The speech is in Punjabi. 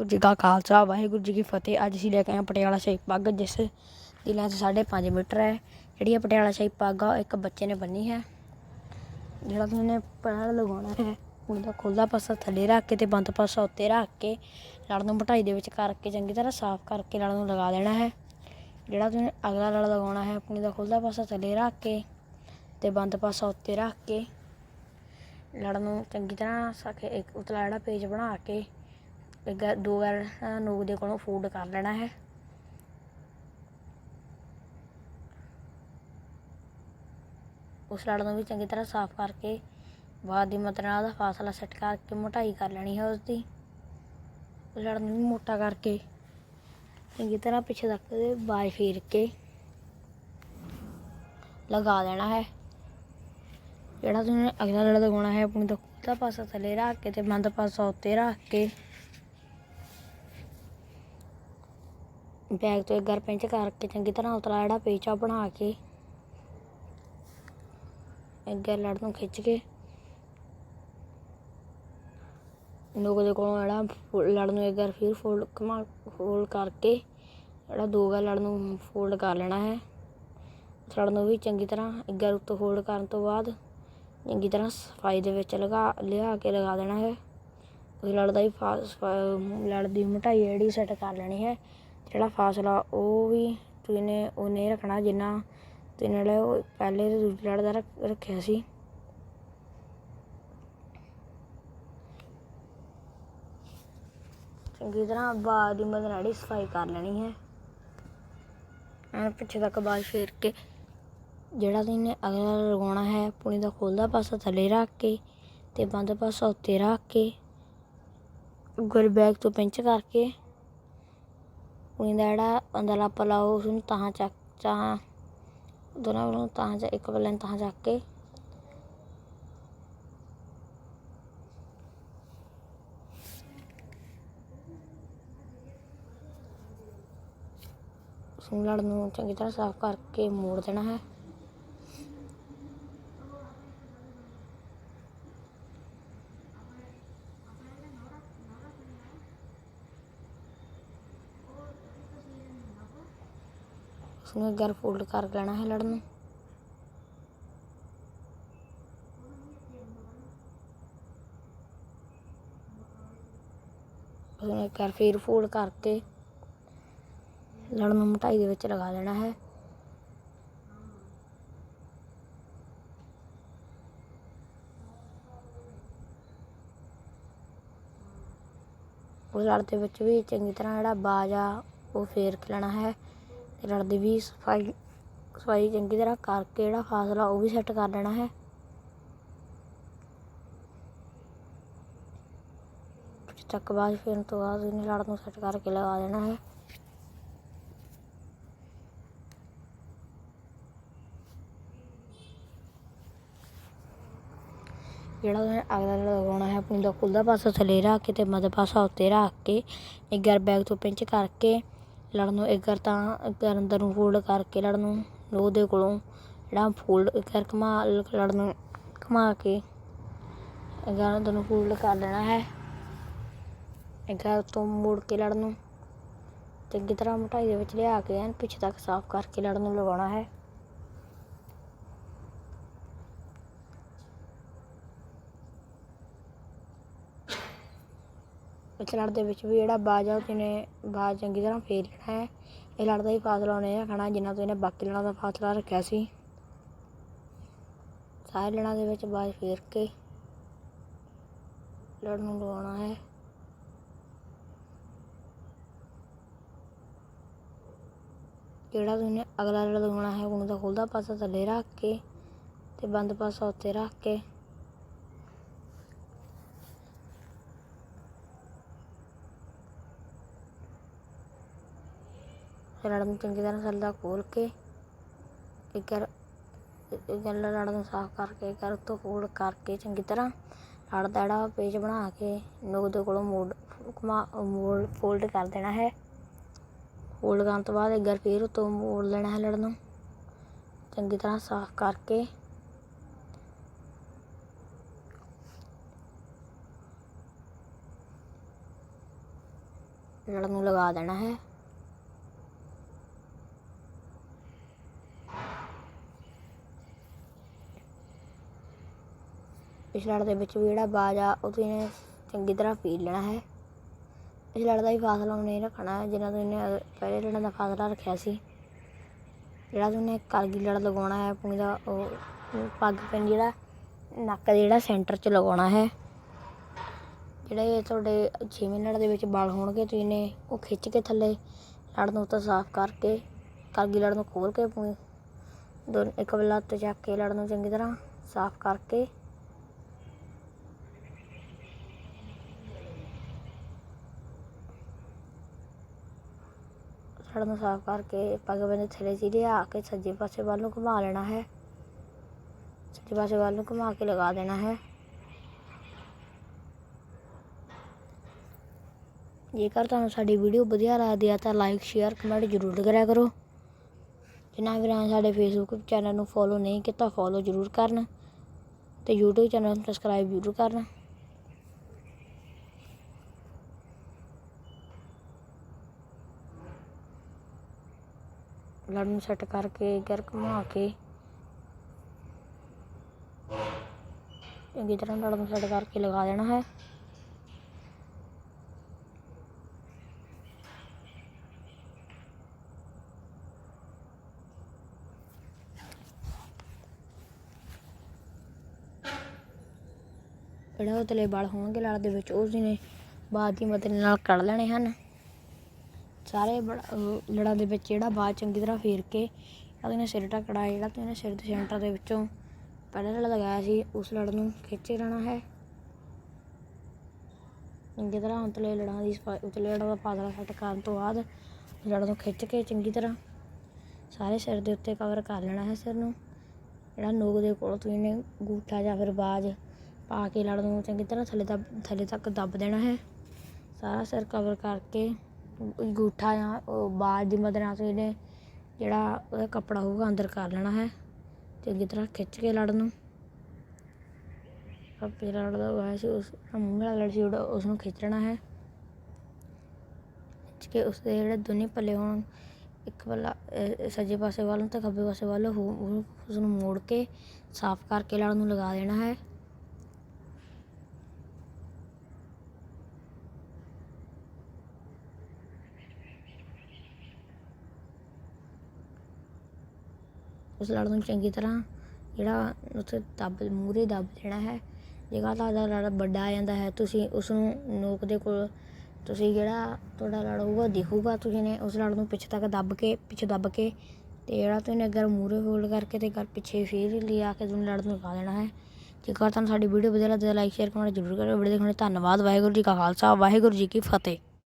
ਵਾਹਿਗੁਰੂ ਜੀ ਕਾ ਖਾਲਸਾ, ਵਾਹਿਗੁਰੂ ਜੀ ਕੀ ਫਤਿਹ। ਅੱਜ ਅਸੀਂ ਲੈ ਕੇ ਆਏ ਹਾਂ ਪਟਿਆਲਾ ਸ਼ਾਹੀ ਪੱਗ, ਜਿਸ ਦੀ ਲੈਂਥ 5.5 ਮੀਟਰ ਹੈ। ਜਿਹੜੀ ਇਹ ਪਟਿਆਲਾ ਸ਼ਾਹੀ ਪੱਗ ਆ, ਉਹ ਇੱਕ ਬੱਚੇ ਨੇ ਬੰਨੀ ਹੈ। ਜਿਹੜਾ ਕਿ ਉਹਨੇ ਪਹਿਲਾਂ ਲਗਾਉਣਾ ਹੈ। ਉਹਦਾ ਖੁੱਲ੍ਹਾ ਪਾਸਾ ਥੱਲੇ ਰੱਖ ਕੇ ਤੇ ਬੰਦ ਪਾਸਾ ਉੱਤੇ ਰੱਖ ਕੇ ਲੜ ਨੂੰ ਮਟਾਈ ਦੇ ਵਿੱਚ ਕਰਕੇ ਚੰਗੀ ਤਰ੍ਹਾਂ ਸਾਫ਼ ਕਰਕੇ ਲੜ ਨੂੰ ਲਗਾ ਦੇਣਾ ਹੈ। ਜਿਹੜਾ ਤੁਸੀਂ ਅਗਲਾ ਲੜ ਲਗਾਉਣਾ ਹੈ, ਆਪਣੀ ਦਾ ਖੁੱਲ੍ਹਾ ਪਾਸਾ ਥੱਲੇ ਰੱਖ ਕੇ ਤੇ ਬੰਦ ਪਾਸਾ ਉੱਤੇ ਰੱਖ ਕੇ ਲੜ ਨੂੰ ਚੰਗੀ ਤਰ੍ਹਾਂ ਸਾਕੇ ਇੱਕ ਉਤਲਾ ਜਿਹੜਾ ਪੇਜ ਬਣਾ ਕੇ ਇੱਕ ਦੋ ਵਾਰ ਨੋਕ ਦੇ ਕੋਲੋਂ ਫੋਲਡ ਕਰ ਲੈਣਾ ਹੈ। ਉਸ ਲੜ ਨੂੰ ਵੀ ਚੰਗੀ ਤਰ੍ਹਾਂ ਸਾਫ਼ ਕਰਕੇ, ਬਾਅਦ ਦੀ ਮਦਦ ਨਾਲ ਉਹਦਾ ਫਾਸਲਾ ਸੈੱਟ ਕਰਕੇ ਮੋਟਾਈ ਕਰ ਲੈਣੀ ਹੈ ਉਸਦੀ। ਉਸ ਲੜ ਨੂੰ ਵੀ ਮੋਟਾ ਕਰਕੇ, ਚੰਗੀ ਤਰ੍ਹਾਂ ਪਿੱਛੇ ਤੱਕ ਦੇ ਬਾਜ ਫੇਰ ਕੇ ਲਗਾ ਦੇਣਾ ਹੈ। ਜਿਹੜਾ ਤੁਸੀਂ ਅਗਲਾ ਲੜ ਲਗਾਉਣਾ ਹੈ, ਆਪਣੀ ਦਾ ਖੁੱਲ੍ਹਾ ਪਾਸਾ ਥੱਲੇ ਰੱਖ ਕੇ ਤੇ ਮੰਦ ਪਾਸਾ ਉੱਤੇ ਰੱਖ ਕੇ ਬੈਗ ਤੋਂ ਇੱਕ ਗਰ ਪਿੰਚ ਕਰਕੇ ਚੰਗੀ ਤਰ੍ਹਾਂ ਉਤਲਾ ਜਿਹੜਾ ਪੇਚਾ ਬਣਾ ਕੇ ਅੱਗੇ ਲੜ ਨੂੰ ਖਿੱਚ ਕੇ ਨੋਕ ਦੇ ਕੋਲੋਂ ਜਿਹੜਾ ਫੋ- ਲੜ ਨੂੰ ਇੱਕ ਵਾਰ ਫਿਰ ਫੋਲਡ ਕਮਾ ਫੋਲਡ ਕਰਕੇ ਜਿਹੜਾ ਦੋ ਵਾਰ ਲੜ ਨੂੰ ਫੋਲਡ ਕਰ ਲੈਣਾ ਹੈ। ਲੜ ਨੂੰ ਵੀ ਚੰਗੀ ਤਰ੍ਹਾਂ ਇੱਕ ਵਾਰ ਉੱਤੋਂ ਫੋਲਡ ਕਰਨ ਤੋਂ ਬਾਅਦ ਚੰਗੀ ਤਰ੍ਹਾਂ ਸਫ਼ਾਈ ਦੇ ਵਿੱਚ ਲਗਾ ਲਿਆ ਕੇ ਲਗਾ ਦੇਣਾ ਹੈ। ਉਸ ਲੜ ਦਾ ਹੀ ਫਾਸ ਫਾ- ਲੜ ਦੀ ਮੋਟਾਈ ਜਿਹੜੀ ਸੈੱਟ ਕਰ ਲੈਣੀ ਹੈ। ਜਿਹੜਾ ਫਾਸਲਾ ਉਹ ਵੀ ਤੁਸੀਂ ਨੇ ਉਹਨੇ ਰੱਖਣਾ ਜਿੰਨਾ ਤੁਸੀਂ ਨਾਲੇ ਉਹ ਪਹਿਲੇ ਤੇ ਦੂਜੀ ਲੜ ਦਾ ਰੱਖਿਆ ਸੀ। ਚੰਗੀ ਤਰ੍ਹਾਂ ਬਾਅਦ ਦੀ ਮਦਦ ਨਾਲ ਸਫ਼ਾਈ ਕਰ ਲੈਣੀ ਹੈ। ਐਨ ਪਿੱਛੇ ਤੱਕ ਬਾਅਦ ਫੇਰ ਕੇ ਜਿਹੜਾ ਤੁਸੀਂ ਅਗਲਾ ਲਗਾਉਣਾ ਹੈ, ਪੁਣੀ ਦਾ ਖੋਲਦਾ ਪਾਸਾ ਥੱਲੇ ਰੱਖ ਕੇ ਤੇ ਬੰਦ ਪਾਸਾ ਉੱਤੇ ਰੱਖ ਕੇ ਗੁਰ ਬੈਗ ਤੋਂ ਪਿੰਚ ਕਰਕੇ ਪੂਣੀ ਦਾ ਜਿਹੜਾ ਅੰਦਰਲਾ ਪਲਾ ਉਸ ਨੂੰ ਤਾਂ ਚੱਕ ਤਾਂ ਦੋਨਾਂ ਵੱਲੋਂ ਤਾਂ ਚ ਇੱਕ ਵੱਲੋਂ ਤਾਂ ਚੱਕ ਕੇ ਉਸ ਲੜ ਨੂੰ ਚੰਗੀ ਤਰ੍ਹਾਂ ਸਾਫ਼ ਕਰਕੇ ਮੋੜ ਦੇਣਾ ਹੈ ਉਸਨੂੰ ਇੱਕ ਵਾਰ ਫੋਲਡ ਕਰ ਲੈਣਾ ਹੈ ਲੜ ਨੂੰ। ਉਸਨੂੰ ਇੱਕ ਵਾਰ ਫਿਰ ਫੋਲਡ ਕਰਕੇ ਲੜ ਨੂੰ ਮੋਟਾਈ ਦੇ ਵਿੱਚ ਲਗਾ ਦੇਣਾ ਹੈ। ਉਹ ਲੜ ਦੇ ਵਿੱਚ ਵੀ ਚੰਗੀ ਤਰ੍ਹਾਂ ਜਿਹੜਾ ਬਾਜ ਆ, ਉਹ ਫੇਰ ਲੈਣਾ ਹੈ। ਅਤੇ ਲੜ ਦੀ ਵੀ ਸਫ਼ਾਈ ਸਫ਼ਾਈ ਚੰਗੀ ਤਰ੍ਹਾਂ ਕਰਕੇ ਜਿਹੜਾ ਫਾਸਲਾ ਉਹ ਵੀ ਸੈੱਟ ਕਰ ਲੈਣਾ ਹੈ। ਪਿੱਛੇ ਤੱਕ ਬਾਜ ਤੋਂ ਬਾਅਦ ਇਹਨੇ ਲੜ ਨੂੰ ਸੈੱਟ ਕਰਕੇ ਲਗਾ ਦੇਣਾ ਹੈ। ਜਿਹੜਾ ਉਹਨੇ ਅਗਲਾ ਲਗਾਉਣਾ ਹੈ, ਆਪਣੀ ਦਾ ਖੁੱਲ੍ਹਾ ਪਾਸਾ ਥੱਲੇ ਰੱਖ ਕੇ ਤੇ ਮੱਧ ਪਾਸਾ ਉੱਤੇ ਰੱਖ ਕੇ, ਇੱਕ ਵਾਰ ਬੈਗ ਤੋਂ ਪਿੰਚ ਕਰਕੇ ਲੜ ਨੂੰ ਇੱਕ ਵਾਰ ਤਾਂ ਇੱਕ ਵਾਰ ਅੰਦਰ ਨੂੰ ਫੋਲਡ ਕਰਕੇ ਲੜ ਨੂੰ ਲੋਹ ਕੋਲੋਂ ਜਿਹੜਾ ਫੋਲਡ ਇੱਕ ਵਾਰ ਘੁਮਾ ਲੜ ਨੂੰ ਘੁਮਾ ਕੇ ਇੱਕ ਅੰਦਰ ਨੂੰ ਫੋਲਡ ਕਰ ਲੈਣਾ ਹੈ। ਇੱਕ ਵਾਰ ਤੋਂ ਮੋੜ ਕੇ ਲੜ ਨੂੰ ਚੰਗੀ ਤਰ੍ਹਾਂ ਮੋਟਾਈ ਦੇ ਵਿੱਚ ਲਿਆ ਕੇ ਐਨ ਪਿੱਛੇ ਤੱਕ ਸਾਫ਼ ਕਰਕੇ ਲੜ ਨੂੰ ਲਗਾਉਣਾ ਹੈ। ਇਸ ਲੜ ਦੇ ਵਿੱਚ ਵੀ ਜਿਹੜਾ ਬਾਜ ਆ ਉਹ ਨੇ ਬਾਜ ਚੰਗੀ ਤਰ੍ਹਾਂ ਫੇਰ ਲੈਣਾ ਹੈ। ਇਹ ਲੜ ਦਾ ਹੀ ਫਾਸਲਾ ਉਹਨੇ ਰੱਖਣਾ ਜਿੰਨਾ ਤੋਂ ਇਹਨੇ ਬਾਕੀ ਲੜਾਂ ਦਾ ਫਾਸਲਾ ਰੱਖਿਆ ਸੀ। ਸਾਰੇ ਲੜਾਂ ਦੇ ਵਿੱਚ ਬਾਜ ਫੇਰ ਕੇ ਲੜ ਨੂੰ ਲਵਾਉਣਾ ਹੈ। ਜਿਹੜਾ ਤੁਸੀਂ ਅਗਲਾ ਲੜ ਲਗਾਉਣਾ ਹੈ, ਉਹਨੂੰ ਦਾ ਖੁੱਲਦਾ ਪਾਸਾ ਥੱਲੇ ਰੱਖ ਕੇ ਤੇ ਬੰਦ ਪਾਸਾ ਉੱਤੇ ਰੱਖ ਕੇ ਫਿਰ ਲੜ ਨੂੰ ਚੰਗੀ ਤਰ੍ਹਾਂ ਸਲਦਾ ਖੋਲ ਕੇ ਇੱਕ ਵਾਰ ਇੱਕ ਲੜ ਨੂੰ ਸਾਫ਼ ਕਰਕੇ ਇੱਕ ਵਾਰ ਫੋਲਡ ਕਰਕੇ ਚੰਗੀ ਤਰ੍ਹਾਂ ਲੜ ਦਾ ਜਿਹੜਾ ਪੇਜ ਬਣਾ ਕੇ ਨੋਕ ਦੇ ਕੋਲੋਂ ਮੋੜ ਘੁਮਾ ਮੋੜ ਫੋਲਡ ਕਰ ਦੇਣਾ ਹੈ। ਫੋਲਡ ਕਰਨ ਤੋਂ ਬਾਅਦ ਇੱਕ ਵਾਰ ਫਿਰ ਉੱਤੋਂ ਮੋੜ ਲੈਣਾ ਹੈ ਲੜ ਨੂੰ। ਚੰਗੀ ਤਰ੍ਹਾਂ ਸਾਫ਼ ਕਰਕੇ ਲੜ ਨੂੰ ਲਗਾ ਦੇਣਾ ਹੈ। ਇਸ ਲੜ ਦੇ ਵਿੱਚ ਵੀ ਜਿਹੜਾ ਬਾਜ ਆ, ਉਹ ਤੁਸੀਂ ਚੰਗੀ ਤਰ੍ਹਾਂ ਪੀ ਲੈਣਾ ਹੈ। ਇਸ ਲੜ ਦਾ ਵੀ ਫਾਸਲਾ ਉਹਨੇ ਰੱਖਣਾ ਹੈ ਤੋਂ ਇਹਨੇ ਪਹਿਲੇ ਲੜਨ ਦਾ ਫਾਸਲਾ ਰੱਖਿਆ ਸੀ। ਜਿਹੜਾ ਤੁਸੀਂ ਕਰਗੀ ਲੜ ਲਗਾਉਣਾ ਹੈ ਪੂਣੀ ਦਾ ਉਹ ਪੱਗ ਪੈਨ ਜਿਹੜਾ, ਨੱਕ ਦੇ ਜਿਹੜਾ ਸੈਂਟਰ 'ਚ ਲਗਾਉਣਾ ਹੈ। ਜਿਹੜੇ ਤੁਹਾਡੇ ਛੇਵੇਂ ਲੜ ਦੇ ਵਿੱਚ ਵਾਲ ਹੋਣਗੇ, ਤੁਸੀਂ ਨੇ ਉਹ ਖਿੱਚ ਕੇ ਥੱਲੇ ਲੜ ਨੂੰ ਤਾਂ ਸਾਫ਼ ਕਰਕੇ ਕਰਗੀ ਲੜ ਨੂੰ ਖੋਲ ਕੇ ਪੂਣੀ ਦੋ ਇੱਕ ਵੇਲਾ ਉੱਤੇ ਚੱਕ ਕੇ ਲੜ ਨੂੰ ਚੰਗੀ ਤਰ੍ਹਾਂ ਸਾਫ਼ ਕਰਕੇ ਲੜ ਨੂੰ ਸਾਫ਼ ਕਰਕੇ ਪੱਗ ਬੰਦੇ ਥੱਲੇ ਸੀ ਲਿਆ ਕੇ ਸੱਜੇ ਪਾਸੇ ਵੱਲ ਨੂੰ ਘੁਮਾ ਲੈਣਾ ਹੈ। ਸੱਜੇ ਪਾਸੇ ਵੱਲ ਨੂੰ ਘੁਮਾ ਕੇ ਲਗਾ ਦੇਣਾ ਹੈ। ਜੇਕਰ ਤੁਹਾਨੂੰ ਸਾਡੀ ਵੀਡੀਓ ਵਧੀਆ ਲੱਗਦੀ ਆ ਤਾਂ ਲਾਈਕ ਸ਼ੇਅਰ ਕਮੈਂਟ ਜ਼ਰੂਰ ਕਰਿਆ ਕਰੋ। ਜਿਨ੍ਹਾਂ ਵੀਰਾਂ ਨੇ ਸਾਡੇ ਫੇਸਬੁੱਕ ਚੈਨਲ ਨੂੰ ਫੋਲੋ ਨਹੀਂ ਕੀਤਾ ਫੋਲੋ ਜ਼ਰੂਰ ਕਰਨ ਤੇ YouTube ਚੈਨਲ ਨੂੰ ਸਬਸਕ੍ਰਾਈਬ ਜ਼ਰੂਰ ਕਰਨ। ਲੜ ਨੂੰ ਸੈੱਟ ਕਰਕੇ ਗਰ ਘੁਮਾ ਕੇ। ਚੰਗੀ ਤਰ੍ਹਾਂ ਲੜ ਨੂੰ ਸੈੱਟ ਕਰਕੇ ਲਗਾ ਦੇਣਾ ਹੈ। ਜਿਹੜਾ ਉਤਲੇ ਵਾਲ ਹੋਣਗੇ ਲੜ ਦੇ ਵਿੱਚ, ਉਸ ਨੇ ਬਾਅਦ ਦੀ ਮਦਦ ਨਾਲ ਕੱਢ ਲੈਣੇ ਹਨ। ਸਾਰੇ ਬੜ- ਲੜਾਂ ਦੇ ਵਿੱਚ ਜਿਹੜਾ ਬਾਦ ਚੰਗੀ ਤਰ੍ਹਾਂ ਫੇਰ ਕੇ ਉਹਨੇ ਸਿਰ ਟਕੜਾ ਜਿਹੜਾ ਤੇ ਉਹਨੇ ਸਿਰ ਦੇ ਸੈਂਟਰ ਦੇ ਵਿੱਚੋਂ ਪਹਿਲਾਂ ਲੜ ਲਗਾਇਆ ਸੀ, ਉਸ ਲੜ ਨੂੰ ਖਿੱਚੇ ਰਹਿਣਾ ਹੈ। ਚੰਗੀ ਤਰ੍ਹਾਂ ਉਤਲੇ ਲੜਾਂ ਦੀ ਸਫ਼ਾਈ, ਉਤਲੇ ਲੜਾਂ ਦਾ ਪਾਦਲਾ ਸੈੱਟ ਕਰਨ ਤੋਂ ਬਾਅਦ ਲੜ ਨੂੰ ਖਿੱਚ ਕੇ ਚੰਗੀ ਤਰ੍ਹਾਂ ਸਾਰੇ ਸਿਰ ਦੇ ਉੱਤੇ ਕਵਰ ਕਰ ਲੈਣਾ ਹੈ ਸਿਰ ਨੂੰ। ਜਿਹੜਾ ਨੋਕ ਦੇ ਕੋਲ ਤੁਸੀਂ ਨੇ ਗੂਠਾ ਜਾਂ ਫਿਰ ਬਾਜ ਪਾ ਕੇ ਲੜ ਨੂੰ ਚੰਗੀ ਤਰ੍ਹਾਂ ਥੱਲੇ ਤੱਕ ਥੱਲੇ ਤੱਕ ਦੱਬ ਦੇਣਾ ਹੈ। ਸਾਰਾ ਸਿਰ ਕਵਰ ਕਰਕੇ ਗੂਠਾ ਜਾਂ ਉਹ ਬਾਜ ਦੀ ਮਦਦ ਨਾਲ ਤੁਸੀਂ ਨੇ ਜਿਹੜਾ ਉਹਦਾ ਕੱਪੜਾ ਹੋਊਗਾ ਅੰਦਰ ਕਰ ਲੈਣਾ ਹੈ ਚੰਗੀ ਤਰ੍ਹਾਂ ਖਿੱਚ ਕੇ ਲੜ ਨੂੰ। ਆ ਪੀਲਾ ਲੜ ਦਾ ਹੋਇਆ ਸੀ, ਉਸ ਮੂੰਹ ਵਾਲਾ ਲੜ ਸੀ ਜਿਹੜਾ ਉਸ ਨੂੰ ਖਿੱਚ ਹੈ। ਖਿੱਚ ਕੇ ਉਸ ਦੇ ਜਿਹੜੇ ਦੋਨੇ ਪੱਲੇ ਹੋਣ, ਇੱਕ ਪੱਲਾ ਸੱਜੇ ਪਾਸੇ ਵੱਲ ਨੂੰ ਤੇ ਖੱਬੇ ਪਾਸੇ ਵੱਲ ਹੋ ਉਸ ਨੂੰ ਮੋੜ ਕੇ ਸਾਫ਼ ਕਰਕੇ ਲੜ ਨੂੰ ਲਗਾ ਦੇਣਾ ਹੈ। ਉਸ ਲੜ ਨੂੰ ਚੰਗੀ ਤਰ੍ਹਾਂ ਜਿਹੜਾ ਉੱਥੇ ਦੱਬ, ਮੂਹਰੇ ਦੱਬ ਦੇਣਾ ਹੈ। ਜੇਕਰ ਤੁਹਾਡਾ ਲੜ ਵੱਡਾ ਆ ਜਾਂਦਾ ਹੈ, ਤੁਸੀਂ ਉਸ ਨੂੰ ਨੋਕ ਦੇ ਕੋਲ, ਤੁਸੀਂ ਜਿਹੜਾ ਤੁਹਾਡਾ ਲੜ ਹੋਊਗਾ, ਦਿਖੂਗਾ। ਤੁਸੀਂ ਨੇ ਉਸ ਲੜ ਨੂੰ ਪਿੱਛੇ ਤੱਕ ਦੱਬ ਕੇ, ਪਿੱਛੇ ਦੱਬ ਕੇ ਤੇ ਜਿਹੜਾ ਤੁਸੀਂ ਅਗਰ ਮੂਰੇ ਹੋਲਡ ਕਰਕੇ ਤੇ ਕਰ ਪਿੱਛੇ ਫੇਰ ਲਿਆ ਕੇ ਤੁਹਾਨੂੰ ਲੜ ਨੂੰ ਲਗਾ ਦੇਣਾ ਹੈ। ਜੇਕਰ ਤੁਹਾਨੂੰ ਸਾਡੀ ਵੀਡੀਓ ਵਧੀਆ ਲੱਗਦੀ ਲਾਈਕ ਸ਼ੇਅਰ ਕਮੈਂਟ ਜ਼ਰੂਰ ਕਰਿਓ। ਵੀਡੀਓ ਦੇਖਣ ਲਈ ਧੰਨਵਾਦ। ਵਾਹਿਗੁਰੂ ਜੀ ਕਾ ਖਾਲਸਾ, ਵਾਹਿਗੁਰੂ ਜੀ ਕੀ ਫਤਿਹ।